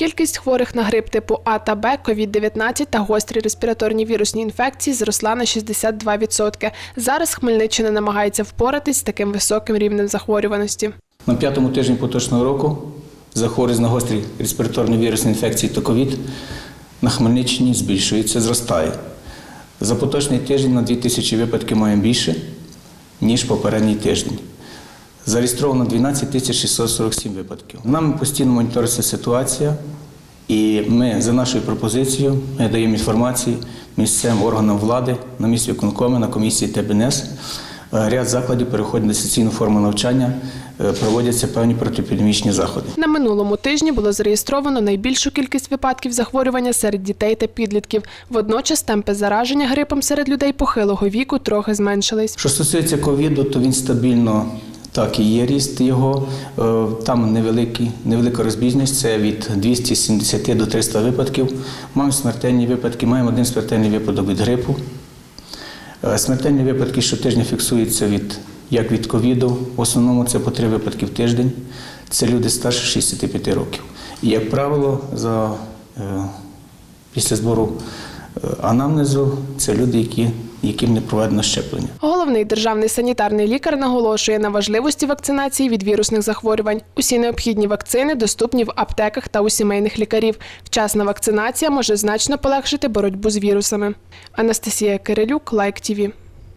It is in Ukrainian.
Кількість хворих на грип типу А та Б, COVID-19 та гострі респіраторні вірусні інфекції зросла на 62%. Зараз Хмельниччина намагається впоратись з таким високим рівнем захворюваності. На п'ятому тижні поточного року захворюваність на гострі респіраторні вірусні інфекції та ковід на Хмельниччині збільшується, зростає. За поточний тиждень на 2000 випадків маємо більше, ніж попередній тиждень. Зареєстровано 12 тисяч 647 випадків. Нам постійно моніториться ситуація, і ми за нашою пропозицією ми даємо інформацію місцевим органам влади на місці виконкому, на комісії ТБНС. Е, Ряд закладів переходять на дистанційну форму навчання, е, проводяться певні протиепідемічні заходи. На минулому тижні було зареєстровано найбільшу кількість випадків захворювання серед дітей та підлітків. Водночас темпи зараження грипом серед людей похилого віку трохи зменшились. Що стосується ковіду, то він стабільно так і є ріст його. Е, Там невеликий, невелика розбіжність, це від 270 до 300 випадків. Маємо смертельні випадки, маємо один смертельний випадок від грипу. Е, Смертельні випадки щотижня фіксуються від, як від ковіду. В основному це по три випадки в тиждень. Це люди старше 65 років. І, як правило, за, е, після збору анамнезу це люди, які, яким не проведено щеплення. Головний державний санітарний лікар наголошує на важливості вакцинації від вірусних захворювань. Усі необхідні вакцини доступні в аптеках та у сімейних лікарів. Вчасна вакцинація може значно полегшити боротьбу з вірусами. Анастасія Кирилюк, Лайк ТІВІ.